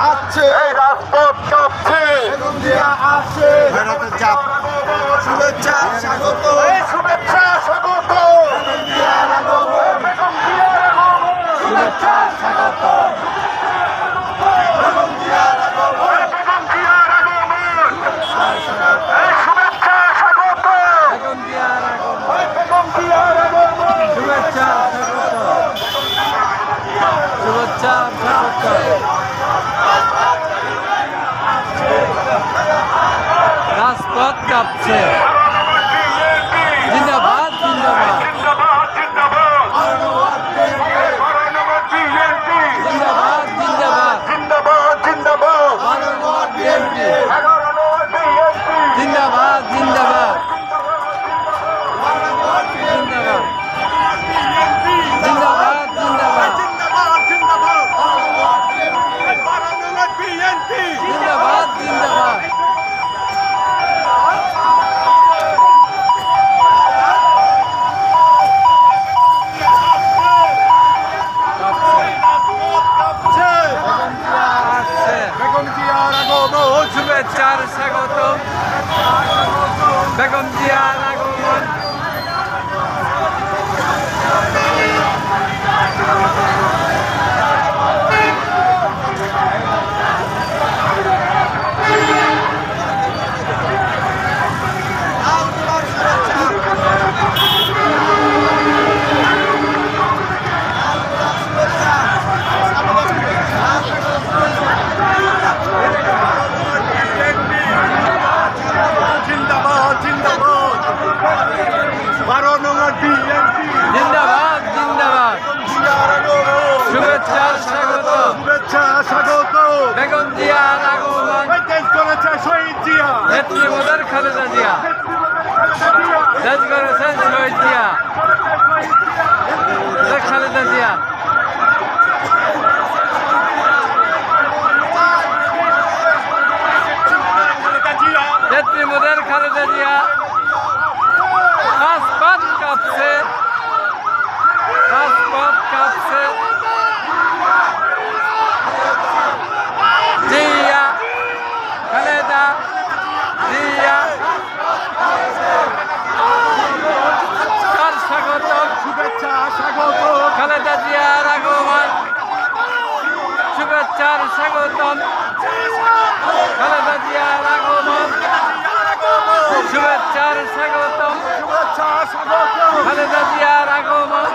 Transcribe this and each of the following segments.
হাঁটছে। এই রাজপথ কাঁপছে। বেগুন Cup sale. খালেদা জিয়া শেষ করো শেষ শহীদ জিয়া শেখ খালেদা জিয়া নেত্রী মোদের খালেদা জিয়া আসপাত কাঁপছে আসপাত চার স্বাগতম। শুভেচ্ছার স্বাগতম খালেদা জিয়ার আগমন।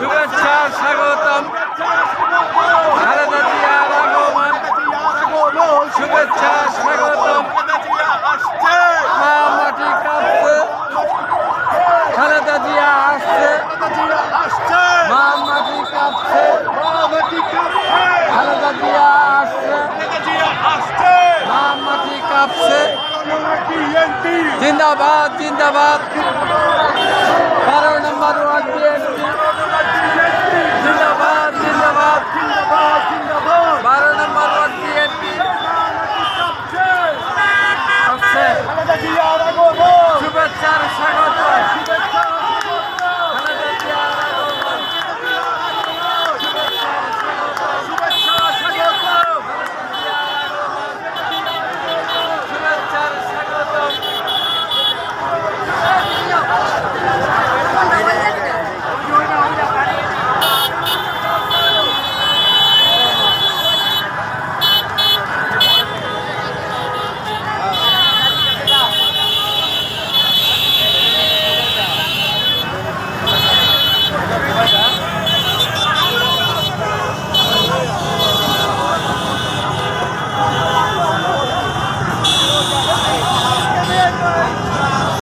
শুভেচ্ছার স্বাগতম। খালেদা জিয়ার আগমন। শুভেচ্ছা স্বাগতম। খালেদা জিয়া আসছে। মা মাটি কাঁপছে। জিন্দাবাদ জিন্দাবাদ।